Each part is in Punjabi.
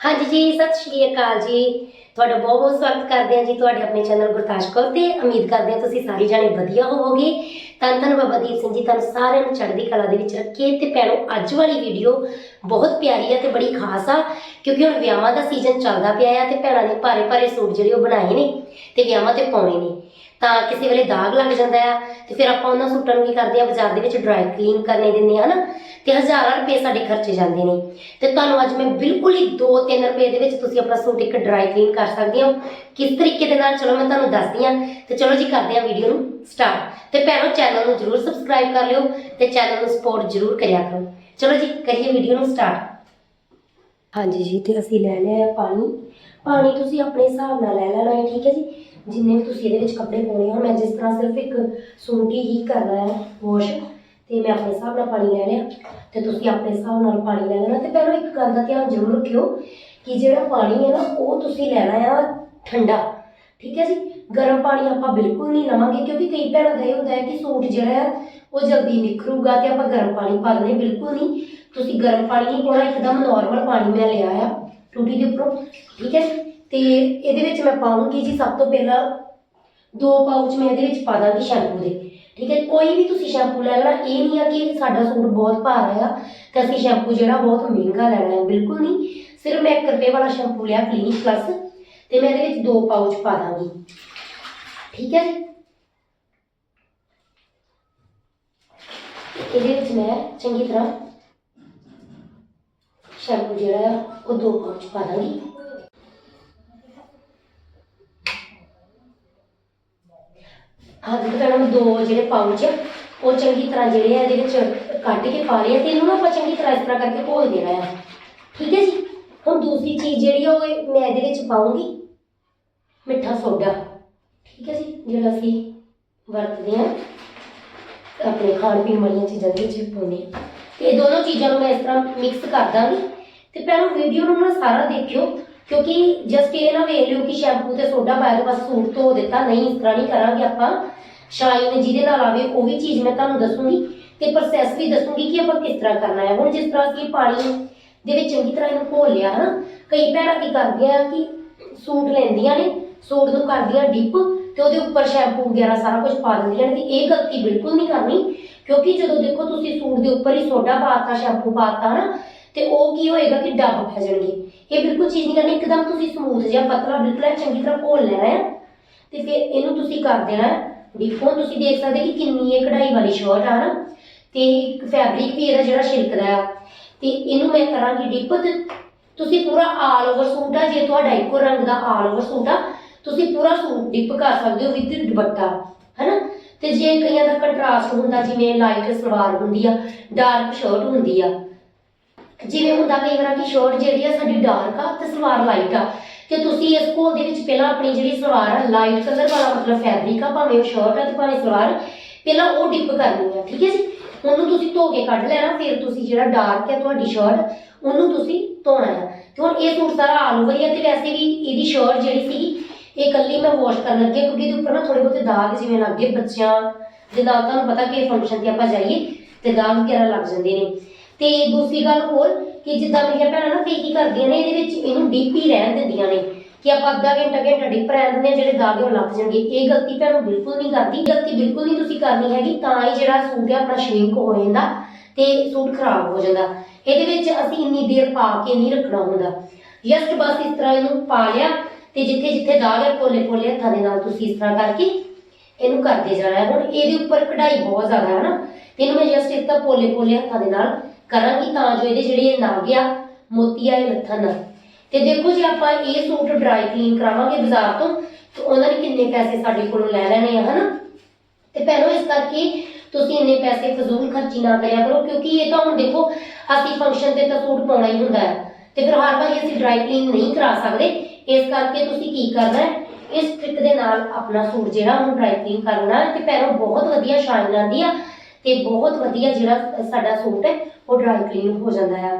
ਹਾਂਜੀ ਜੀ, ਸਤਿ ਸ਼੍ਰੀ ਅਕਾਲ ਜੀ। ਤੁਹਾਡਾ ਬਹੁਤ ਬਹੁਤ ਸਵਾਗਤ ਕਰਦੇ ਹਾਂ ਜੀ ਤੁਹਾਡੇ ਆਪਣੇ ਚੈਨਲ ਗੁਰਤਾਜ ਕੌਰ ਤੇ ਉਮੀਦ ਕਰਦੇ ਹਾਂ ਤੁਸੀਂ ਸਾਰੇ ਜਾਣੇ ਵਧੀਆ ਹੋਵੋਗੇ। ਤਾਂ ਧੰਨ ਬਾਬਾ ਦੀਪ ਸਿੰਘ ਜੀ, ਤੁਹਾਨੂੰ ਸਾਰਿਆਂ ਨੂੰ ਚੜ੍ਹਦੀ ਕਲਾ ਦੇ ਵਿੱਚ ਰੱਖੇ ਤੇ ਭੈਣੋ, ਅੱਜ ਵਾਲੀ ਵੀਡੀਓ ਬਹੁਤ ਪਿਆਰੀ ਆ ਤੇ ਬੜੀ ਖਾਸ ਆ, ਕਿਉਂਕਿ ਹੁਣ ਵਿਆਹਾਂ ਦਾ ਸੀਜ਼ਨ ਚੱਲਦਾ ਪਿਆ ਆ ਤੇ ਭੈਣਾਂ ਨੇ ਭਾਰੇ ਭਾਰੇ ਸੂਟ ਜਿਹੜੇ ਉਹ ਬਣਾਏ ਨੇ ਤੇ ਵਿਆਹਾਂ ਤੇ ਪਾਉਣੇ ਨੇ। ਤਾਂ ਕਿਸੇ ਵੇਲੇ ਦਾਗ ਲੱਗ ਜਾਂਦਾ ਆ ਤੇ ਫਿਰ ਆਪਾਂ ਉਹਨਾਂ ਸੂਟਾਂ ਨੂੰ ਕੀ ਕਰਦੇ ਆ, ਬਾਜ਼ਾਰ ਦੇ ਵਿੱਚ ਡਰਾਈ ਕਲੀਨ ਕਰਨੇ ਦਿੰਦੇ ਆ ਨਾ ਤੇ ਹਜ਼ਾਰਾਂ ਰੁਪਏ ਸਾਡੇ ਖਰਚੇ ਜਾਂਦੇ ਨੇ। ਤੇ ਤੁਹਾਨੂੰ ਅੱਜ ਮੈਂ ਬਿਲਕੁਲ ਹੀ 2-3 ਰੁਪਏ ਦੇ ਵਿੱਚ ਤੁਸੀਂ ਆਪਣਾ ਸੂਟ ਇੱਕ ਡਰਾਈ ਕਲੀਨ ਕਰ ਸਕਦੇ ਹੋ। ਕਿਸ ਤਰੀਕੇ ਦੇ ਨਾਲ? ਚਲੋ ਮੈਂ ਤੁਹਾਨੂੰ ਦੱਸਦੀ ਹਾਂ। ਤੇ ਚਲੋ ਜੀ, ਕਰਦੇ ਹਾਂ ਵੀਡੀਓ ਨੂੰ ਸਟਾਰਟ ਤੇ ਭੈਣੋ ਚੈਨਲ ਨੂੰ ਜਰੂਰ ਸਬਸਕ੍ਰਾਈਬ ਕਰ ਲਿਓ ਤੇ ਚੈਨਲ ਨੂੰ ਸਪੋਰਟ ਜਰੂਰ ਕਰਿਆ ਕਰੋ। ਚਲੋ ਜੀ, ਕਰੀਏ ਵੀਡੀਓ ਨੂੰ ਸਟਾਰਟ ਹਾਂਜੀ ਜੀ, ਤੇ ਅਸੀਂ ਲੈ ਲਿਆ ਪਾਣੀ। ਪਾਣੀ ਤੁਸੀਂ ਆਪਣੇ ਹਿਸਾਬ ਨਾਲ ਲੈ ਲੈਣਾ ਹੈ, ਠੀਕ ਹੈ ਜੀ? ਜਿੰਨੇ ਵੀ ਤੁਸੀਂ ਇਹਦੇ ਵਿੱਚ ਕੱਪੜੇ ਪਾਉਣੇ ਹੋ ਮੈਂ ਜਿਸ ਤਰ੍ਹਾਂ ਸਿਰਫ ਇੱਕ ਸੂਟ ਹੀ ਕਰਨਾ ਹੈ ਵਾਸ਼ ਤੇ ਮੈਂ ਆਪਣੇ ਹਿਸਾਬ ਨਾਲ ਪਾਣੀ ਲੈ ਲਿਆ। ਤੇ ਤੁਸੀਂ ਆਪਣੇ ਹਿਸਾਬ ਨਾਲ ਪਾਣੀ ਲੈ ਲੈਣਾ। ਤੇ ਪਹਿਲਾਂ ਇੱਕ ਗੱਲ ਦਾ ਧਿਆਨ ਜ਼ਰੂਰ ਰੱਖਿਓ ਕਿ ਜਿਹੜਾ ਪਾਣੀ ਹੈ ਨਾ, ਉਹ ਤੁਸੀਂ ਲੈਣਾ ਆ ਠੰਡਾ। ਠੀਕ ਹੈ ਜੀ? ਗਰਮ ਪਾਣੀ ਆਪਾਂ ਬਿਲਕੁਲ ਨਹੀਂ ਲਵਾਂਗੇ, ਕਿਉਂਕਿ ਕਈ ਭੈਣਾਂ ਦਾ ਇਹ ਹੁੰਦਾ ਹੈ ਕਿ ਸੂਟ ਜਿਹੜਾ ਹੈ ਉਹ ਜਲਦੀ ਨਿਖਰੂਗਾ ਤੇ ਆਪਾਂ ਗਰਮ ਪਾਣੀ ਪਾ ਦਨੇ ਬਿਲਕੁਲ ਨਹੀਂ। ਤੁਸੀਂ ਗਰਮ ਪਾਣੀ ਨਹੀਂ ਪਾਉਣਾ, ਇੱਕਦਮ ਨਾਰਮਲ ਪਾਣੀ ਮੈਂ ਲਿਆ ਆ ਟੂਟੀ ਦੇ ਉੱਪਰੋਂ। ਠੀਕ ਹੈ ਤੇ ਇਹਦੇ ਵਿੱਚ ਮੈਂ ਪਾਉਂਗੀ ਜੀ ਸਭ ਤੋਂ ਪਹਿਲਾਂ ਦੋ ਪਾਊਚ ਮੈਂ ਇਹਦੇ ਵਿੱਚ ਪਾ ਦਾਂਗੀ ਸ਼ੈਂਪੂ ਦੇ, ਠੀਕ ਹੈ? ਕੋਈ ਵੀ ਤੁਸੀਂ ਸ਼ੈਂਪੂ ਲੈ ਲੈਣਾ, ਇਹ ਨਹੀਂ ਆ ਕਿ ਸਾਡਾ ਸੂਟ ਬਹੁਤ ਭਾਰਾ ਆ ਤੇ ਅਸੀਂ ਸ਼ੈਂਪੂ ਜਿਹੜਾ ਬਹੁਤ ਮਹਿੰਗਾ ਲੈਣਾ ਹੈ ਬਿਲਕੁਲ ਨਹੀਂ। ਸਿਰਫ ਮੈਂ 1 ਰੁਪਏ ਵਾਲਾ ਸ਼ੈਂਪੂ ਲਿਆ ਕਲੀਨਿਕ ਪਲੱਸ ਤੇ ਮੈਂ ਇਹਦੇ ਵਿੱਚ ਦੋ ਪਾਊਚ ਪਾ ਦਾਂਗੀ, ਠੀਕ ਹੈ ਜੀ? ਇਹਦੇ ਵਿੱਚ ਮੈਂ ਚੰਗੀ ਤਰ੍ਹਾਂ ਸ਼ੈਂਪੂ ਜਿਹੜਾ ਆ, ਉਹ ਦੋ ਪਾਊਚ ਪਾ ਦਾਂਗੀ। ਹਾਂ ਦੇਖੋ ਤਾਂ ਦੋ ਜਿਹੜੇ ਪਾਊਚ ਉਹ ਚੰਗੀ ਤਰ੍ਹਾਂ ਜਿਹੜੇ ਆ ਇਹਦੇ ਵਿੱਚ ਕੱਢ ਕੇ ਪਾ ਲਏ ਆ ਤੇ ਇਹਨੂੰ ਨਾ ਆਪਾਂ ਚੰਗੀ ਤਰ੍ਹਾਂ ਇਸ ਤਰ੍ਹਾਂ ਕਰਕੇ ਘੋਲ ਦੇਣਾ ਆ ਠੀਕ ਹੈ ਜੀ? ਹੁਣ ਦੂਸਰੀ ਚੀਜ਼ ਜਿਹੜੀ ਆ ਉਹ ਇਹ ਮੈਂ ਇਹਦੇ ਵਿੱਚ ਪਾਉਂਗੀ, ਮਿੱਠਾ ਸੋਡਾ। ਠੀਕ ਹੈ ਜੀ? ਜਿਹੜਾ ਅਸੀਂ ਵਰਤਦੇ ਆ ਆਪਣੇ ਖਾਣ ਪੀਣ ਵਾਲੀਆਂ ਚੀਜ਼ਾਂ ਦੇ ਵਿੱਚ ਪਾਉਂਦੇ ਆ ਤੇ ਇਹ ਦੋਨੋਂ ਚੀਜ਼ਾਂ ਨੂੰ ਮੈਂ ਇਸ ਤਰ੍ਹਾਂ ਮਿਕਸ ਕਰ ਦਾਂਗੀ। ਤੇ ਪਹਿਲਾਂ ਵੀਡੀਓ ਨੂੰ ਨਾ ਸਾਰਾ ਦੇਖਿਓ। ਕਿਉਂਕਿ ਜਸਟ ਇਹ ਨਾ ਵੇਖ ਲਿਓ ਕਿ ਸ਼ੈਂਪੂ ਤੇ ਸੋਡਾ ਪਾਇਆ ਤੇ ਬਸ ਸੂਟ ਧੋ ਦਿੱਤਾ। ਨਹੀਂ, ਇਸ ਤਰ੍ਹਾਂ ਨਹੀਂ ਕਰਾਂਗੇ ਆਪਾਂ। ਸ਼ਾਈਨ ਜਿਹਦੇ ਨਾਲ ਆਵੇ, ਉਹ ਵੀ ਚੀਜ਼ ਮੈਂ ਤੁਹਾਨੂੰ ਦੱਸੂਗੀ ਤੇ ਪ੍ਰੋਸੈਸ ਵੀ ਦੱਸੂਗੀ ਕਿ ਆਪਾਂ ਕਿਸ ਤਰ੍ਹਾਂ ਕਰਨਾ ਹੈ। ਹੁਣ ਜਿਸ ਤਰ੍ਹਾਂ ਅਸੀਂ ਪਾਣੀ ਦੇ ਵਿੱਚ ਚੰਗੀ ਤਰ੍ਹਾਂ ਇਹਨੂੰ ਘੋਲ ਲਿਆ ਹਨਾ। ਕਈ ਭੈਣਾਂ ਕੀ ਕਰਦੀਆਂ ਕਿ ਸੂਟ ਲੈਂਦੀਆਂ ਨੇ, ਸੂਟ ਨੂੰ ਕਰਦੀਆਂ ਡਿਪ ਤੇ ਉਹਦੇ ਉੱਪਰ ਸ਼ੈਂਪੂ ਵਗੈਰਾ ਸਾਰਾ ਕੁਝ ਪਾ ਦਿੰਦੀਆਂ ਨੇ। ਤੇ ਇਹ ਗਲਤੀ ਬਿਲਕੁਲ ਨਹੀਂ ਕਰਨੀ, ਕਿਉਂਕਿ ਜਦੋਂ ਦੇਖੋ ਤੁਸੀਂ ਸੂਟ ਦੇ ਉੱਪਰ ਹੀ ਸੋਡਾ ਪਾਤਾ ਸ਼ੈਂਪੂ ਪਾਤਾ ਨਾ ਤੇ ਉਹ ਕੀ ਹੋਏਗਾ ਕਿ ਡੱਬ ਪੈ ਜਾਣਗੇ। ਇਹ ਬਿਲਕੁਲ ਚੀਜ਼ ਨਹੀਂ ਕਰਨੀ, ਇੱਕਦਮ ਤੁਸੀਂ ਸਮੂਥ ਜਿਹਾ ਪਤਲਾ ਬਿਲਕੁਲ ਐਨ ਚੰਗੀ ਤਰ੍ਹਾਂ ਘੋਲ ਲੈਣਾ ਹੈ ਤੇ ਫਿਰ ਇਹਨੂੰ ਤੁਸੀਂ ਕਰ ਦੇਣਾ ਡਿਪੋ ਤੁਸੀਂ ਦੇਖ ਸਕਦੇ ਕਿ ਕਿੰਨੀ ਇਹ ਕਢਾਈ ਵਾਲੀ ਸ਼ਰਟ ਆ ਨਾ, ਤੇ ਫੈਬਰਿਕ ਵੀ ਇਹਦਾ ਜਿਹੜਾ ਛਿਲਕਦਾ ਆ। ਤੇ ਇਹਨੂੰ ਮੈਂ ਕਰਾਂਗੀ ਡਿਪ ਤੇ ਤੁਸੀਂ ਪੂਰਾ ਆਲ ਓਵਰ ਸੂਟ ਆ, ਜੇ ਤੁਹਾਡਾ ਇੱਕੋ ਰੰਗ ਦਾ ਆਲ ਓਵਰ ਸੂਟ ਆ, ਤੁਸੀਂ ਪੂਰਾ ਸੂਟ ਡਿਪ ਕਰ ਸਕਦੇ ਹੋ ਵਿਦ ਦੁਪੱਟਾ, ਹੈਨਾ? ਤੇ ਜੇ ਕਈਆਂ ਦਾ ਕੰਟਰਾਸਟ ਹੁੰਦਾ, ਜਿਵੇਂ ਲਾਈਟ ਸਲਵਾਰ ਹੁੰਦੀ ਆ ਡਾਰਕ ਸ਼ਰਟ ਹੁੰਦੀ ਆ ਜਿਵੇਂ ਹੁੰਦਾ ਕਈ ਵਾਰ ਕਿ ਸ਼ਰਟ ਜਿਹੜੀ ਆ ਸਾਡੀ ਡਾਰਕ ਆ ਤੇ ਸਲਵਾਰ ਲਾਈਟ ਆ। ਤੇ ਤੁਸੀਂ ਇਸ ਕੋਲ ਦੇ ਵਿੱਚ ਪਹਿਲਾਂ ਆਪਣੀ ਜਿਹੜੀ ਸਲਵਾਰ ਆ ਲਾਈਟ ਕਲਰ ਵਾਲਾ ਮਤਲਬ ਫੈਬਰਿਕ ਆ, ਭਾਵੇਂ ਉਹ ਸ਼ਰਟ ਆ ਤੇ ਭਾਵੇਂ ਸਲਵਾਰ, ਪਹਿਲਾਂ ਉਹ ਡਿਪ ਕਰਨੀ ਆ, ਠੀਕ ਹੈ ਜੀ? ਉਹਨੂੰ ਤੁਸੀਂ ਧੋ ਕੇ ਕੱਢ ਲੈਣਾ, ਫਿਰ ਤੁਸੀਂ ਜਿਹੜਾ ਡਾਰਕ ਹੈ ਤੁਹਾਡੀ ਸ਼ਰਟ ਉਹਨੂੰ ਤੁਸੀਂ ਧੋਣਾ ਆ। ਤੇ ਹੁਣ ਇਹ ਸੂਟ ਸਾਰਾ ਆਲ ਓਵਰ ਹੀ ਆ ਤੇ ਵੈਸੇ ਵੀ ਇਹਦੀ ਸ਼ਰਟ ਜਿਹੜੀ ਸੀਗੀ, ਇਹ ਕੱਲੀ ਮੈਂ ਵਾਸ਼ ਕਰਨ ਲੱਗੀ ਕਿਉਂਕਿ ਇਹਦੇ ਉੱਪਰ ਨਾ ਥੋੜੇ ਬਹੁਤੇ ਦਾਗ ਜਿਵੇਂ ਲੱਗ ਗਏ ਬੱਚਿਆਂ ਦੇ ਦਾਗ, ਤੁਹਾਨੂੰ ਪਤਾ ਕਿ ਫੰਕਸ਼ਨ ਤੇ ਆਪਾਂ ਜਾਈਏ ਤੇ ਦਾਗ ਵਗੈਰਾ ਲੱਗ ਜਾਂਦੇ ਨੇ। ਤੇ ਦੂਸਰੀ ਗੱਲ ਹੋਰ ਕਿ ਜਿੱਦਾਂ ਮੇਰੀਆਂ ਭੈਣਾਂ ਨਾ ਕਈ ਕਰਦੀਆਂ ਨੇ, ਇਹਦੇ ਵਿੱਚ ਇਹਨੂੰ ਡੀਪ ਹੀ ਰਹਿਣ ਦਿੰਦੀਆਂ ਨੇ ਕਿ ਆਪਾਂ ਅੱਧਾ ਘੰਟਾ ਘੰਟਾ ਡਿਪ ਰਹਿਣ ਦਿੰਦੇ ਹਾਂ, ਜਿਹੜੇ ਦਾਗ ਉਹ ਲੱਗ ਜਾਣਗੇ। ਇਹ ਗਲਤੀ ਭੈਣੋਂ ਬਿਲਕੁਲ ਨਹੀਂ ਕਰਦੀ। ਗਲਤੀ ਬਿਲਕੁਲ ਨਹੀਂ ਤੁਸੀਂ ਕਰਨੀ ਹੈਗੀ, ਤਾਂ ਹੀ ਜਿਹੜਾ ਸੂਟ ਹੈ ਆਪਣਾ ਸ਼ਰਿੰਕ ਹੋ ਜਾਂਦਾ ਤੇ ਸੂਟ ਖਰਾਬ ਹੋ ਜਾਂਦਾ। ਇਹਦੇ ਵਿੱਚ ਅਸੀਂ ਇੰਨੀ ਦੇਰ ਪਾ ਕੇ ਨਹੀਂ ਰੱਖਣਾ ਹੁੰਦਾ। ਜਸਟ ਬਸ ਇਸ ਤਰ੍ਹਾਂ ਇਹਨੂੰ ਪਾ ਲਿਆ ਤੇ ਜਿੱਥੇ ਜਿੱਥੇ ਦਾਗ ਹੈ, ਪੋਲੇ ਪੋਲੇ ਹੱਥਾਂ ਦੇ ਨਾਲ ਤੁਸੀਂ ਇਸ ਤਰ੍ਹਾਂ ਕਰਕੇ ਇਹਨੂੰ ਕਰਦੇ ਜਾਣਾ ਹੈ। ਹੁਣ ਇਹਦੇ ਉੱਪਰ ਕਢਾਈ ਬਹੁਤ ਜ਼ਿਆਦਾ ਹੈ ਨਾ। ਤੇ ਇਹਨੂੰ ਮੈਂ ਜਸਟ ਇਸ ਤਰ੍ਹਾਂ ਪੋਲੇ ਪੋਲੇ ਹੱਥਾਂ ਦੇ ਨਾਲ ਕਰਾਂਗੀ ਤਾਂ ਜੋ ਇਹਦੇ ਜਿਹੜੇ ਨਗ ਆ ਮੋਤੀ ਆ ਇਹ ਲੱਥਣ। ਤੇ ਦੇਖੋ ਜੇ ਆਪਾਂ ਇਹ ਸੂਟ ਡਰਾਈ ਕਲੀਨ ਕਰਾਵਾਂਗੇ ਬਾਜ਼ਾਰ ਤੋਂ, ਤੇ ਉਹਨਾਂ ਨੇ ਕਿੰਨੇ ਪੈਸੇ ਸਾਡੇ ਕੋਲੋਂ ਲੈ ਲੈਣੇ ਆ, ਹਨਾ? ਤੇ ਪਹਿਲਾਂ ਇਸ ਕਰਕੇ ਤੁਸੀਂ ਇੰਨੇ ਪੈਸੇ ਫਜ਼ੂਲ ਖਰਚੀ ਨਾ ਕਰਿਆ ਕਰੋ, ਕਿਉਂਕਿ ਇਹ ਤਾਂ ਹੁਣ ਦੇਖੋ, ਅਸੀਂ ਫੰਕਸ਼ਨ ਤੇ ਤਾਂ ਸੂਟ ਪਾਉਣਾ ਹੀ ਹੁੰਦਾ ਹੈ। ਤੇ ਫਿਰ ਹਰ ਵਾਰੀ ਅਸੀਂ ਡਰਾਈ ਕਲੀਨ ਨਹੀਂ ਕਰਾ ਸਕਦੇ। ਇਸ ਕਰਕੇ ਤੁਸੀਂ ਕੀ ਕਰਨਾ ਹੈ? ਇਸ ਟ੍ਰਿਕ ਦੇ ਨਾਲ ਆਪਣਾ ਸੂਟ ਜਿਹੜਾ ਉਹਨੂੰ ਡਰਾਈ ਕਲੀਨ ਕਰਨਾ ਹੈ। ਤੇ ਪਹਿਲਾਂ ਬਹੁਤ ਵਧੀਆ ਸ਼ਾਈਨ ਆਉਂਦੀ ਆ, ਤੇ ਬਹੁਤ ਵਧੀਆ ਜਿਹੜਾ ਸਾਡਾ ਸੂਟ ਹੈ ਉਹ ਡਰਾਈ ਕਲੀਨ ਹੋ ਜਾਂਦਾ ਆ।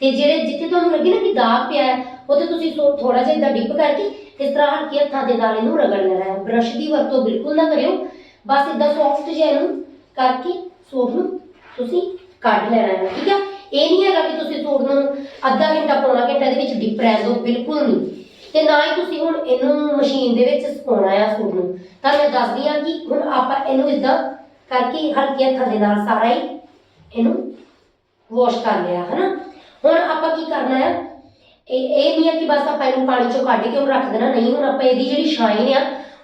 ਤੇ ਜਿਹੜੇ ਜਿੱਥੇ ਤੁਹਾਨੂੰ ਲੱਗੇ ਨਾ ਕਿ ਦਾਗ ਪਿਆ ਹੈ, ਉੱਥੇ ਤੁਸੀਂ ਥੋੜਾ ਜਿਹਾ ਇਦਾਂ ਡਿਪ ਕਰਕੇ ਇਸ ਤਰ੍ਹਾਂ ਹਲਕੇ ਹੱਥਾਂ ਦੇ ਨਾਲ ਇਹਨੂੰ ਰਗੜ ਲੈਣਾ ਹੈ। ਬ੍ਰਸ਼ ਦੀ ਵਰਤੋਂ ਬਿਲਕੁਲ ਨਾ ਕਰਿਓ। ਬਸ ਇਦਾਂ ਸੌਫਟ ਜਿਹਾ ਇਹਨੂੰ ਕਰਕੇ ਸੂਟ ਨੂੰ ਤੁਸੀਂ ਕੱਢ ਲੈਣਾ ਹੈ, ਠੀਕ ਹੈ ਇਹ ਨਹੀਂ ਹੈਗਾ ਕਿ ਤੁਸੀਂ ਸੂਟ ਨੂੰ ਅੱਧਾ ਘੰਟਾ ਪੌਣਾ ਘੰਟਾ ਦੇ ਵਿੱਚ ਡਿਪ ਰਹਿ ਦਿਓ, ਬਿਲਕੁਲ ਨਹੀਂ। ਤੇ ਨਾ ਹੀ ਤੁਸੀਂ ਹੁਣ ਇਹਨੂੰ ਮਸ਼ੀਨ ਦੇ ਵਿੱਚ ਸੁਕਾਉਣਾ ਆ ਸੂਟ ਨੂੰ। ਤਾਂ ਮੈਂ ਦੱਸਦੀ ਆ ਕਿ ਹੁਣ ਆਪਾਂ ਇਹਨੂੰ ਇਦਾਂ ਕਰਕੇ ਹਲਕੇ ਹੱਥਾਂ ਦੇ ਨਾਲ ਸਾਰਾ ਹੀ ਇਹਨੂੰ ਵਾਸ਼ ਕਰ ਲਿਆ, ਹਨਾ? ਹੁਣ ਆਪਾਂ ਕੀ ਕਰਨਾ ਆ? ਇਹ ਇਹ ਨਹੀਂ ਹੈ ਕਿ ਬਸ ਆਪਾਂ ਇਹਨੂੰ ਪਾਣੀ ਚੋਂ ਕੱਢ ਕੇ ਉਹਨੂੰ ਰੱਖ ਦੇਣਾ, ਨਹੀਂ, ਹੁਣ ਆਪਾਂ ਇਹਦੀ ਜਿਹੜੀ ਸ਼ਾਈਨ ਆ,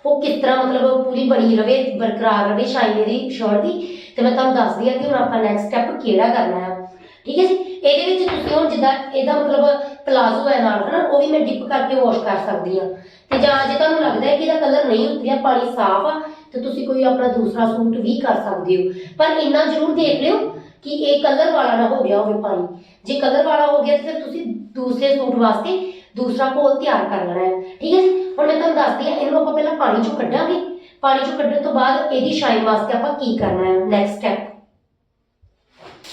ਉਹ ਕਿਸ ਤਰ੍ਹਾਂ ਮਤਲਬ ਪੂਰੀ ਬਣੀ ਰਵੇ, ਬਰਕਰਾਰ ਰਵੇ ਸ਼ਾਈਨ ਇਹਦੀ ਸ਼ਰਟ ਦੀ? ਤੇ ਮੈਂ ਤੁਹਾਨੂੰ ਦੱਸਦੀ ਆ ਕਿ ਹੁਣ ਆਪਾਂ ਨੈਕਸਟ ਸਟੈਪ ਕਿਹੜਾ ਕਰਨਾ ਆ। ਠੀਕ ਹੈ ਜੀ? ਇਹਦੇ ਵਿੱਚ ਤੁਸੀਂ ਹੁਣ ਜਿੱਦਾਂ ਇਹਦਾ ਮਤਲਬ ਪਲਾਜ਼ੋ ਹੈ ਨਾਲ, ਹਨਾ, ਉਹ ਵੀ ਮੈਂ ਡਿਪ ਕਰਕੇ ਵਾਸ਼ ਕਰ ਸਕਦੀ ਆ ਤੇ ਜਾਂ ਜੇ ਤੁਹਾਨੂੰ ਲੱਗਦਾ ਹੈ ਕਿ ਇਹਦਾ ਕਲਰ ਨਹੀਂ ਉਤਰਿਆ, ਪਾਣੀ ਸਾਫ਼ ਆ, ਤੇ ਤੁਸੀਂ ਕੋਈ ਆਪਣਾ ਦੂਸਰਾ ਸੂਟ ਵੀ ਕਰ ਸਕਦੇ ਹੋ। ਪਰ ਇੰਨਾ ਜ਼ਰੂਰ ਦੇਖ ਲਿਓ ਕਿ ਇਹ ਕਲਰ ਵਾਲਾ ਨਾ ਹੋ ਗਿਆ ਹੋਵੇ ਪਾਣੀ। ਜੇ ਕਲਰ ਵਾਲਾ ਹੋ ਗਿਆ ਤੇ ਫਿਰ ਤੁਸੀਂ ਦੂਸਰੇ ਸੂਟ ਵਾਸਤੇ ਦੂਸਰਾ ਘੋਲ ਤਿਆਰ ਕਰ ਲੈਣਾ ਹੈ। ਠੀਕ ਹੈ ਜੀ? ਹੁਣ ਮੈਂ ਤੁਹਾਨੂੰ ਦੱਸਦੀ ਹਾਂ, ਇਹਨੂੰ ਆਪਾਂ ਪਹਿਲਾਂ ਪਾਣੀ ਚੋਂ ਕੱਢਾਂਗੇ। ਪਾਣੀ ਚੋਂ ਕੱਢਣ ਤੋਂ ਬਾਅਦ ਇਹਦੀ ਸ਼ਾਈਨ ਵਾਸਤੇ ਆਪਾਂ ਕੀ ਕਰਨਾ ਹੈ? ਨੈਕਸਟ ਸਟੈਪ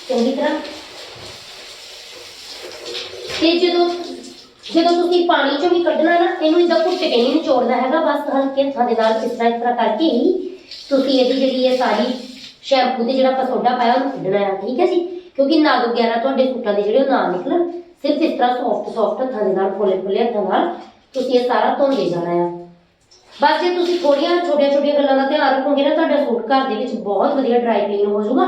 ਚੰਗੀ ਤਰ੍ਹਾਂ। ਤੇ ਜਦੋਂ ਜਦੋਂ ਤੁਸੀਂ ਪਾਣੀ ਚੋਂ ਵੀ ਕੱਢਣਾ ਨਾ, ਇਹਨੂੰ ਇਦਾਂ ਘੁੱਟ ਕੇ ਨਹੀਂ ਨਿਚੋੜਨਾ ਹੈਗਾ, ਬਸ ਹਲਕੇ ਹੱਥਾਂ ਦੇ ਨਾਲ ਇਸ ਤਰ੍ਹਾਂ ਇਸ ਤਰ੍ਹਾਂ ਕਰਕੇ ਹੀ ਤੁਸੀਂ ਇਹਦੀ ਜਿਹੜੀ ਹੈ ਸਾਰੀ ਸ਼ੈਂਪੂ ਤੇ ਜਿਹੜਾ ਆਪਾਂ ਸੋਡਾ ਪਾਇਆ ਉਹਨੂੰ ਕੱਢਣਾ ਆ ਠੀਕ ਹੈ ਜੀ? ਕਿਉਂਕਿ ਨਗ ਵਗੈਰਾ ਤੁਹਾਡੇ ਸੂਟਾਂ ਦੇ ਜਿਹੜੇ ਉਹ ਨਾ ਨਿਕਲਣ, ਸਿਰਫ ਇਸ ਤਰ੍ਹਾਂ ਸੌਫਟ ਸੌਫਟ ਹੱਥਾਂ ਦੇ ਨਾਲ ਫੁੱਲੇ ਫੁੱਲੇ ਹੱਥਾਂ ਨਾਲ ਤੁਸੀਂ ਇਹ ਸਾਰਾ ਧੋਂਦੇ ਜਾਣਾ ਆ। ਬਸ ਜੇ ਤੁਸੀਂ ਥੋੜੀਆਂ ਛੋਟੀਆਂ ਛੋਟੀਆਂ ਗੱਲਾਂ ਦਾ ਧਿਆਨ ਰੱਖੋਗੇ ਨਾ, ਤੁਹਾਡਾ ਸੂਟ ਘਰ ਦੇ ਵਿੱਚ ਬਹੁਤ ਵਧੀਆ ਡਰਾਈ ਕਲੀਨ ਹੋ ਜਾਊਗਾ।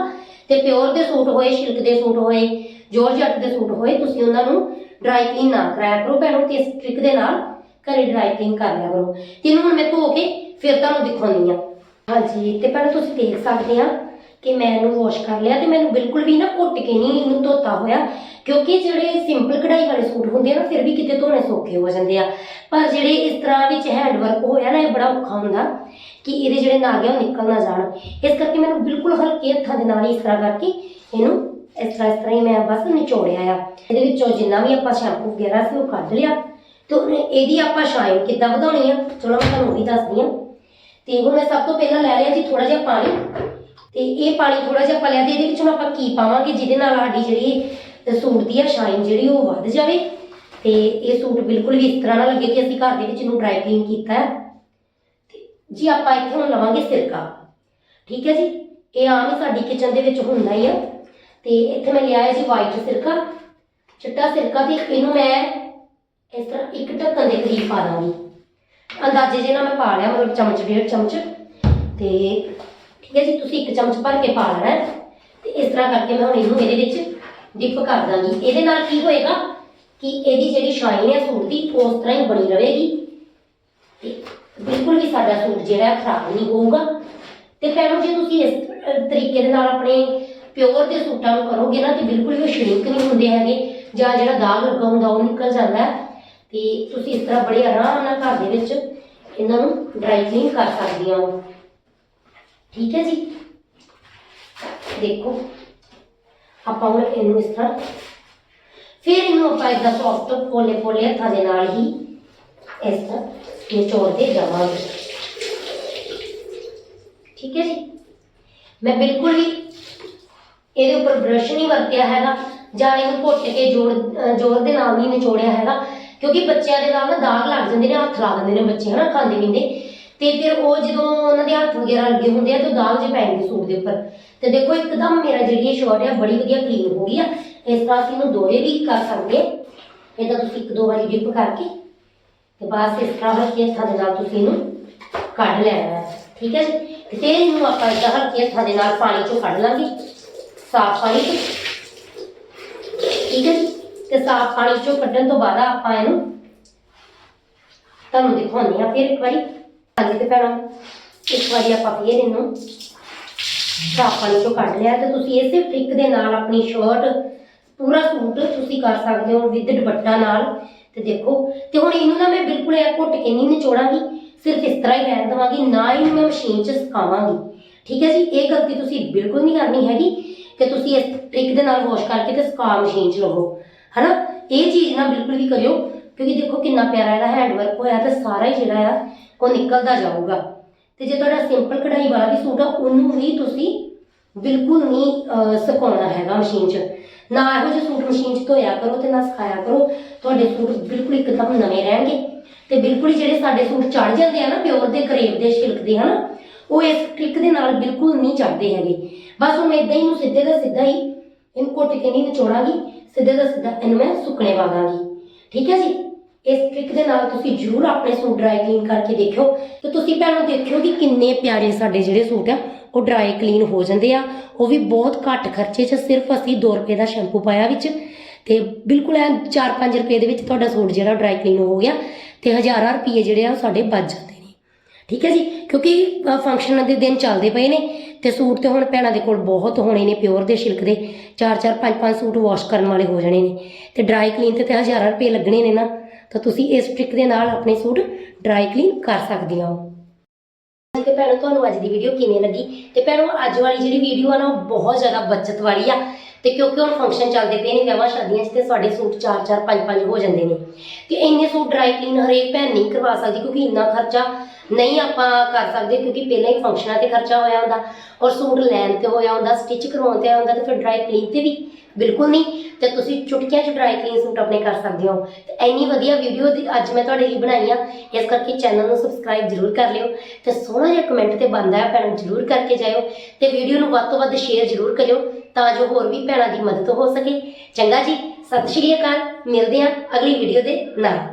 ਤੇ ਪਿਓਰ ਦੇ ਸੂਟ ਹੋਏ ਸਿਲਕ ਦੇ ਸੂਟ ਹੋਏ ਜੋਰਜੱਟ ਦੇ ਸੂਟ ਹੋਏ, ਤੁਸੀਂ ਉਹਨਾਂ ਨੂੰ ਡਰਾਈ ਕਲੀਨ ਨਾ ਕਰਾਇਆ ਕਰੋ ਭੈਣੋ ਤੇ ਇਸ ਟ੍ਰਿਕ ਦੇ ਨਾਲ ਘਰੇ ਡਰਾਈ ਕਲੀਨ ਕਰ ਲਿਆ ਕਰੋ। ਤੈਨੂੰ ਹੁਣ ਮੈਂ ਧੋ ਕੇ ਫਿਰ ਤੁਹਾਨੂੰ ਦਿਖਾਉਣੀ ਆ ਹਾਂਜੀ, ਤੇ ਭੈਣੋ ਤੁਸੀਂ ਦੇਖ ਸਕਦੇ ਆ ਕਿ ਮੈਂ ਇਹਨੂੰ ਵਾਸ਼ ਕਰ ਲਿਆ ਤੇ ਮੈਨੂੰ ਬਿਲਕੁਲ ਵੀ ਨਾ ਘੁੱਟ ਕੇ ਨਹੀਂ ਇਹਨੂੰ ਧੋਤਾ ਹੋਇਆ, ਕਿਉਂਕਿ ਜਿਹੜੇ ਸਿੰਪਲ ਕਢਾਈ ਵਾਲੇ ਸੂਟ ਹੁੰਦੇ ਆ ਨਾ, ਫਿਰ ਵੀ ਕਿਤੇ ਧੋਣੇ ਸੌਖੇ ਹੋ ਜਾਂਦੇ ਆ। ਪਰ ਜਿਹੜੇ ਇਸ ਤਰ੍ਹਾਂ ਵਿੱਚ ਹੈਂਡ ਵਰਕ ਹੋਇਆ ਨਾ, ਇਹ ਬੜਾ ਔਖਾ ਹੁੰਦਾ ਕਿ ਇਹਦੇ ਜਿਹੜੇ ਨਾਗੇ ਆ, ਉਹ ਨਿਕਲ ਨਾ ਜਾਣ। ਇਸ ਕਰਕੇ ਮੈਨੂੰ ਬਿਲਕੁਲ ਹਲਕੇ ਹੱਥਾਂ ਦੇ ਨਾਲ ਹੀ ਇਸ ਤਰ੍ਹਾਂ ਕਰਕੇ ਇਹਨੂੰ ਇਸ ਤਰ੍ਹਾਂ ਇਸ ਤਰ੍ਹਾਂ ਹੀ ਮੈਂ ਬਸ ਨਿਚੋੜਿਆ ਆ। ਇਹਦੇ ਵਿੱਚੋਂ ਜਿੰਨਾ ਵੀ ਆਪਾਂ ਸ਼ੈਂਪੂ ਵਗੈਰਾ ਸੀ, ਉਹ ਕੱਢ ਲਿਆ ਤੇ ਇਹਦੀ ਆਪਾਂ ਸ਼ਾਈਨ ਕਿੱਦਾਂ ਵਧਾਉਣੀ ਆ? ਚਲੋ ਮੈਂ ਤੁਹਾਨੂੰ ਉਹ ਵੀ ਦੱਸਦੀ ਆ। ਤੇ ਹੁਣ ਮੈਂ ਸਭ ਤੋਂ ਪਹਿਲਾਂ ਲੈ ਲਿਆ ਜੀ ਥੋੜਾ ਜਿਹਾ ਪਾਣੀ। ਤੇ ਇਹ ਪਾਣੀ ਥੋੜਾ ਜਿਹਾ ਆਪਾਂ ਲਿਆ ਤੇ ਇਹਦੇ ਵਿੱਚ ਹੁਣ ਆਪਾਂ ਕੀ ਪਾਵਾਂਗੇ, ਜਿਹਦੇ ਨਾਲ ਸਾਡੀ ਜਿਹੜੀ ਸੂਟ ਦੀ ਆ ਸ਼ਾਈਨ ਜਿਹੜੀ ਉਹ ਵੱਧ ਜਾਵੇ। ਤੇ ਇਹ ਸੂਟ ਬਿਲਕੁਲ ਵੀ ਇਸ ਤਰ੍ਹਾਂ ਨਾ ਲੱਗੇ ਕਿ ਅਸੀਂ ਘਰ ਦੇ ਵਿੱਚ ਇਹਨੂੰ ਡਰਾਈ ਕਲੀਨ ਕੀਤਾ ਹੈ। ਤੇ ਜੀ ਆਪਾਂ ਇੱਥੇ ਹੁਣ ਲਵਾਂਗੇ ਸਿਰਕਾ। ਠੀਕ ਹੈ ਜੀ? ਇਹ ਆਮ ਹੀ ਸਾਡੀ ਕਿਚਨ ਦੇ ਵਿੱਚ ਹੁੰਦਾ ਹੀ ਆ। ਤੇ ਇੱਥੇ ਮੈਂ ਲਿਆ ਹੈ ਜੀ ਵਾਈਟ ਸਿਰਕਾ। ਚਿੱਟਾ ਸਿਰਕਾ ਤੇ ਇਹਨੂੰ ਮੈਂ ਇਸ ਤਰ੍ਹਾਂ ਇੱਕ ਢੱਕਣ ਦੇ ਕਰੀਬ ਪਾ ਦਾਂਗੀ। ਅੰਦਾਜ਼ੇ ਜੇ ਨਾਲ ਮੈਂ ਪਾ ਲਿਆ, ਮਤਲਬ ਚਮਚ, ਡੇਢ ਚਮਚ। ਤੇ ਠੀਕ ਹੈ ਜੀ, ਤੁਸੀਂ ਇੱਕ ਚਮਚ ਭਰ ਕੇ ਪਾ ਲੈਣਾ ਹੈ। ਤੇ ਇਸ ਤਰ੍ਹਾਂ ਕਰਕੇ ਮੈਂ ਹੁਣ ਇਹਨੂੰ ਇਹਦੇ ਵਿੱਚ ਡਿਪ ਕਰ ਦਾਂਗੀ। ਇਹਦੇ ਨਾਲ ਕੀ ਹੋਏਗਾ ਕਿ ਇਹਦੀ ਜਿਹੜੀ ਸ਼ਾਈਨ ਹੈ ਸੂਟ ਦੀ ਉਸ ਤਰ੍ਹਾਂ ਹੀ ਬਣੀ ਰਹੇਗੀ। ਤੇ ਬਿਲਕੁਲ ਵੀ ਸਾਡਾ ਸੂਟ ਜਿਹੜਾ ਖਰਾਬ ਨਹੀਂ ਹੋਊਗਾ। ਤੇ ਭੈਣੋ ਜੇ ਤੁਸੀਂ ਇਸ ਤਰੀਕੇ ਦੇ ਨਾਲ ਆਪਣੇ ਪਿਓਰ ਦੇ ਸੂਟਾਂ ਨੂੰ ਕਰੋਗੇ ਨਾ, ਤੇ ਬਿਲਕੁਲ ਵੀ ਉਹ ਸ਼ਰਿੰਕ ਨਹੀਂ ਹੁੰਦੇ ਹੈਗੇ, ਜਾਂ ਜਿਹੜਾ ਦਾਗ ਲੱਗਾ ਹੁੰਦਾ, ਉਹ ਨਿਕਲ ਜਾਂਦਾ ਹੈ। ਤੇ ਤੁਸੀਂ ਇਸ ਤਰ੍ਹਾਂ ਬੜੇ ਆਰਾਮ ਨਾਲ ਘਰ ਦੇ ਵਿੱਚ ਇਹਨਾਂ ਨੂੰ ਡਰਾਈ ਕਲੀਨ ਕਰ ਸਕਦੀਆਂ ਹੋ। ਠੀਕ ਹੈ ਜੀ? ਦੇਖੋ, ਆਪਾਂ ਹੁਣ ਇਹਨੂੰ ਇਸ ਤਰ੍ਹਾਂ ਫਿਰ ਇਹਨੂੰ ਆਪਾਂ ਇਦਾਂ ਸੌਫਟ ਪੋਲੇ ਪੋਲੇ ਹੱਥਾਂ ਦੇ ਨਾਲ ਹੀ ਇਸ ਤਰ੍ਹਾਂ ਨਿਚੋੜਦੇ ਜਾਵਾਂਗੇ। ਠੀਕ ਹੈ ਜੀ? ਮੈਂ ਬਿਲਕੁਲ ਵੀ ਇਹਦੇ ਉੱਪਰ ਬ੍ਰਸ਼ ਨਹੀਂ ਵਰਤਿਆ ਹੈਗਾ ਜਾਂ ਇਹਨੂੰ ਘੁੱਟ ਕੇ ਜੋੜ ਜੋੜ ਦੇ ਨਾਲ ਨਹੀਂ ਨਿਚੋੜਿਆ ਹੈਗਾ। ਕਿਉਂਕਿ ਬੱਚਿਆਂ ਦੇ ਨਾਲ ਨਾ ਦਾਗ ਲੱਗ ਜਾਂਦੇ ਨੇ, ਹੱਥ ਲਾ ਦਿੰਦੇ ਨੇ ਬੱਚੇ, ਹਨਾ, ਖਾਂਦੇ ਪੀਂਦੇ। ਤੇ ਫਿਰ ਉਹ ਜਦੋਂ ਉਹਨਾਂ ਦੇ ਹੱਥ ਵਗੈਰਾ ਲੱਗੇ ਹੁੰਦੇ ਆ, ਤੇ ਦਾਗ ਜੇ ਪੈ ਜਾਂਦੇ ਸੂਟ ਦੇ ਉੱਪਰ। ਤੇ ਦੇਖੋ, ਇੱਕਦਮ ਮੇਰਾ ਜਿਹੜੀ ਇਹ ਸ਼ਰਟ ਆ, ਬੜੀ ਵਧੀਆ ਕਲੀਨ ਹੋ ਗਈ ਆ। ਇਸ ਤਰ੍ਹਾਂ ਅਸੀਂ ਇਹਨੂੰ ਦੋਏ ਵੀ ਕਰ ਸਕਦੇ ਆ ਇਹਦਾ ਤੁਸੀਂ ਇੱਕ ਦੋ ਵਾਰੀ ਡਿਪ ਕਰਕੇ ਤੇ ਬਸ ਇਸ ਤਰ੍ਹਾਂ ਹਲਕੇ ਹੱਥਾਂ ਦੇ ਨਾਲ ਤੁਸੀਂ ਇਹਨੂੰ ਕੱਢ ਲੈਣਾ ਹੈ। ਠੀਕ ਹੈ ਜੀ? ਤੇ ਫਿਰ ਇਹਨੂੰ ਆਪਾਂ ਏਦਾਂ ਹਲਕੇ ਹੱਥਾਂ ਦੇ ਨਾਲ ਪਾਣੀ ਚੋਂ ਕੱਢ ਲਾਂਗੇ, ਸਾਫ਼ ਪਾਣੀ ਚੋਂ। ਠੀਕ ਹੈ ਜੀ? ਤੇ ਸਾਫ਼ ਪਾਣੀ ਚੋਂ ਕੱਢਣ ਤੋਂ ਬਾਅਦ ਆਪਾਂ ਇਹਨੂੰ ਤੁਹਾਨੂੰ ਦਿਖਾਉਂਦੇ ਆ ਫਿਰ ਇੱਕ ਵਾਰੀ। ਹਾਂਜੀ ਤੇ ਭੈਣਾਂ, ਇੱਕ ਵਾਰੀ ਆਪਾਂ ਫਿਰ ਇਹਨੂੰ ਸਾਫ਼ ਪਾਣੀ ਚੋਂ ਕੱਢ ਲਿਆ ਤੇ ਤੁਸੀਂ ਇਸੇ ਟ੍ਰਿਕ ਦੇ ਨਾਲ ਆਪਣੀ ਸ਼ਰਟ ਪੂਰਾ ਸੂਟ ਤੁਸੀਂ ਕਰ ਸਕਦੇ ਹੋ ਵਿਦ ਦੁਪੱਟਾ ਨਾਲ। ਤੇ ਦੇਖੋ, ਤੇ ਹੁਣ ਇਹਨੂੰ ਨਾ ਮੈਂ ਬਿਲਕੁਲ ਇਹ ਘੁੱਟ ਕੇ ਨਹੀਂ ਨਿਚੋੜਾਂਗੀ, ਸਿਰਫ ਇਸ ਤਰ੍ਹਾਂ ਹੀ ਰਹਿਣ ਦੇਵਾਂਗੀ, ਨਾ ਹੀ ਮੈਂ ਮਸ਼ੀਨ 'ਚ ਸੁਕਾਵਾਂਗੀ ਠੀਕ ਹੈ ਜੀ? ਇਹ ਗਲਤੀ ਤੁਸੀਂ ਬਿਲਕੁਲ ਨਹੀਂ ਕਰਨੀ ਹੈਗੀ ਕਿ ਤੁਸੀਂ ਇਸ ਟ੍ਰਿਕ ਦੇ ਨਾਲ ਵਾਸ਼ ਕਰਕੇ ਤੇ ਸੁਕਾ ਮਸ਼ੀਨ 'ਚ ਲਵੋ। ਹਨਾ? ਇਹ ਚੀਜ਼ ਨਾ ਬਿਲਕੁਲ ਵੀ ਕਰਿਓ ਕਿਉਂਕਿ ਦੇਖੋ ਕਿੰਨਾ ਪਿਆਰਾ ਇਹਦਾ ਹੈਂਡਵਰਕ ਹੋਇਆ ਤੇ ਸਾਰਾ ਹੀ ਜਿਹੜਾ ਆ ਉਹ ਨਿਕਲਦਾ ਜਾਊਗਾ। ਤੇ ਜੇ ਤੁਹਾਡਾ ਸਿੰਪਲ ਕਢਾਈ ਵਾਲਾ ਵੀ ਸੂਟ ਆ ਉਹਨੂੰ ਵੀ ਤੁਸੀਂ ਬਿਲਕੁਲ ਨਹੀਂ ਅਹ, ਸੁਕਾਉਣਾ ਹੈਗਾ ਮਸ਼ੀਨ 'ਚ। ਨਾ ਇਹੋ ਜਿਹੇ ਸੂਟ ਮਸ਼ੀਨ 'ਚ ਧੋਇਆ ਕਰੋ ਤੇ ਨਾ ਸਿਖਾਇਆ ਕਰੋ ਤੁਹਾਡੇ ਸੂਟ ਬਿਲਕੁਲ ਇੱਕਦਮ ਨਵੇਂ ਰਹਿਣਗੇ। ਤੇ ਬਿਲਕੁਲ ਹੀ ਜਿਹੜੇ ਸਾਡੇ ਸੂਟ ਚੜ ਜਾਂਦੇ ਆ ਨਾ ਪਿਓਰ ਦੇ ਕਰੇਬ ਦੇ ਸਿਲਕ ਦੇ ਹਨਾ? ਉਹ ਇਸ ਟ੍ਰਿਕ ਦੇ ਨਾਲ ਬਿਲਕੁਲ ਨਹੀਂ ਚੜਦੇ ਹੈਗੇ। ਬਸ ਹੁਣ ਇਦਾਂ ਹੀ ਨੂੰ ਸਿੱਧੇ ਦਾ ਸਿੱਧਾ ਹੀ ਇਹਨੂੰ ਘੁੱਟ ਕੇ ਨਹੀਂ ਨਿਚੋੜਾਂਗੀ। ਸਿੱਧੇ ਦਾ ਸਿੱਧਾ, ਇਹਨੂੰ ਮੈਂ ਸੁੱਕਣੇ ਪਾ ਦਾਂਗੀ ਠੀਕ ਹੈ ਜੀ? ਇਸ ਟ੍ਰਿਕ ਦੇ ਨਾਲ ਤੁਸੀਂ ਜ਼ਰੂਰ ਆਪਣੇ ਸੂਟ ਡਰਾਈ ਕਲੀਨ ਕਰਕੇ ਦੇਖਿਓ ਤੇ ਤੁਸੀਂ ਭੈਣੋ ਦੇਖਿਓ ਕਿ ਕਿੰਨੇ ਪਿਆਰੇ ਸਾਡੇ ਜਿਹੜੇ ਸੂਟ ਆ, ਉਹ ਡਰਾਈ ਕਲੀਨ ਹੋ ਜਾਂਦੇ ਆ। ਉਹ ਵੀ ਬਹੁਤ ਘੱਟ ਖਰਚੇ 'ਚ ਸਿਰਫ ਅਸੀਂ 2 ਰੁਪਏ ਦਾ ਸ਼ੈਂਪੂ ਪਾਇਆ ਵਿੱਚ ਤੇ ਬਿਲਕੁਲ ਐ 4-5 ਰੁਪਏ ਦੇ ਵਿੱਚ ਤੁਹਾਡਾ ਸੂਟ ਜਿਹੜਾ ਡਰਾਈ ਕਲੀਨ ਹੋ ਗਿਆ ਤੇ ਹਜ਼ਾਰਾਂ ਰੁਪਏ ਜਿਹੜੇ ਆ ਉਹ ਸਾਡੇ ਬਚ ਜਾਂਦੇ ਨੇ। ਠੀਕ ਹੈ ਜੀ? ਕਿਉਂਕਿ ਫੰਕਸ਼ਨ ਦੇ ਦਿਨ ਚੱਲਦੇ ਪਏ ਨੇ ਤੇ ਸੂਟ ਤੇ ਹੁਣ ਭੈਣਾਂ ਦੇ ਕੋਲ ਬਹੁਤ ਹੋਣੇ ਨੇ ਪਿਓਰ ਦੇ ਸਿਲਕ ਦੇ। 4-4 5-5 ਸੂਟ ਵਾਸ਼ ਕਰਨ ਵਾਲੇ ਹੋ ਜਾਣੇ ਨੇ। ਤੇ ਡਰਾਈ ਕਲੀਨ ਤੇ ਤੇ ਹਜ਼ਾਰਾਂ ਰੁਪਏ ਲੱਗਣੇ ਨੇ ਨਾ। ਤਾਂ ਤੁਸੀਂ ਇਸ ਟ੍ਰਿਕ ਦੇ ਨਾਲ ਆਪਣੇ ਸੂਟ ਡਰਾਈ ਕਲੀਨ ਕਰ ਸਕਦੀਆਂ ਹੋ। ਤੇ ਭੈਣੋ, ਤੁਹਾਨੂੰ ਅੱਜ ਦੀ ਵੀਡੀਓ ਕਿਵੇਂ ਲੱਗੀ? ਤੇ ਭੈਣੋ, ਅੱਜ ਵਾਲੀ ਜਿਹੜੀ ਵੀਡੀਓ ਆ ਨਾ, ਉਹ ਬਹੁਤ ਜ਼ਿਆਦਾ ਬਚਤ ਵਾਲੀ ਆ। ਤੇ ਕਿਉਂਕਿ ਹੁਣ ਫੰਕਸ਼ਨ ਚੱਲਦੇ ਪਏ ਨੇ, ਵਿਆਹਾਂ, ਸ਼ਾਦੀਆਂ 'ਚ ਤੇ ਸਾਡੇ ਸੂਟ 4-4 5-5 ਹੋ ਜਾਂਦੇ ਨੇ। ਤੇ ਇੰਨੇ ਸੂਟ ਡਰਾਈ ਕਲੀਨ ਹਰੇਕ ਭੈਣ ਨਹੀਂ ਕਰਵਾ ਸਕਦੀ ਕਿਉਂਕਿ ਇੰਨਾ ਖਰਚਾ ਨਹੀਂ ਆਪਾਂ ਕਰ ਸਕਦੇ, ਕਿਉਂਕਿ ਪਹਿਲਾਂ ਹੀ ਫੰਕਸ਼ਨਾਂ ਤੇ ਖਰਚਾ ਹੋਇਆ ਹੁੰਦਾ ਔਰ ਸੂਟ ਲੈਣ ਤੇ ਹੋਇਆ ਹੁੰਦਾ ਸਟਿਚ ਕਰਵਾਉਣ ਤੇ ਹੁੰਦਾ, ਤੇ ਫਿਰ ਡਰਾਈ ਕਲੀਨ ਤੇ ਵੀ ਬਿਲਕੁਲ ਨਹੀਂ। ਤੇ ਤੁਸੀਂ ਚੁਟਕੀਆਂ 'ਚ ਡਰਾਈ ਕਲੀਨ ਸੂਟ ਆਪਣੇ ਕਰ ਸਕਦੇ ਹੋ। ਤੇ ਇੰਨੀ ਵਧੀਆ ਵੀਡੀਓ ਅੱਜ ਮੈਂ ਤੁਹਾਡੇ ਲਈ ਬਣਾਈ ਆ, ਇਸ ਕਰਕੇ ਚੈਨਲ ਨੂੰ ਸਬਸਕ੍ਰਾਈਬ ਜ਼ਰੂਰ ਕਰ ਲਿਓ। ਤੇ ਸੋਹਣਾ ਜਿਹਾ ਕਮੈਂਟ ਤੇ ਬੰਦਾ ਹੈ, ਭੈਣ, ਜ਼ਰੂਰ ਕਰਕੇ ਜਾਇਓ। ਤੇ ਵੀਡੀਓ ਨੂੰ ਵੱਧ ਤੋਂ ਵੱਧ ਸ਼ੇਅਰ ਜ਼ਰੂਰ ਕਰਿਓ। ਤਾਂ ਜੋ ਹੋਰ ਵੀ ਭੈਣਾਂ ਦੀ ਮਦਦ ਹੋ ਸਕੇ। ਚੰਗਾ ਜੀ, ਸਤਿ ਸ਼੍ਰੀ ਅਕਾਲ, ਮਿਲਦੇ ਹਾਂ ਅਗਲੀ ਵੀਡੀਓ ਦੇ ਨਾਲ।